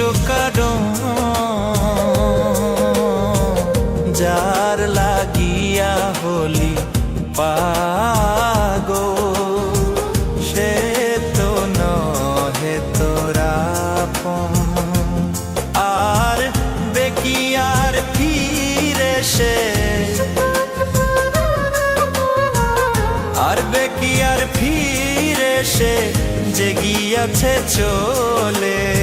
কারণ যার লাগিয়া হলি পাগো সে তো নহে তোরা আর বেকিয়ার ফিরে সে। আর বেকিয়ার ফিরে সে। যে গিয়াছে চলে।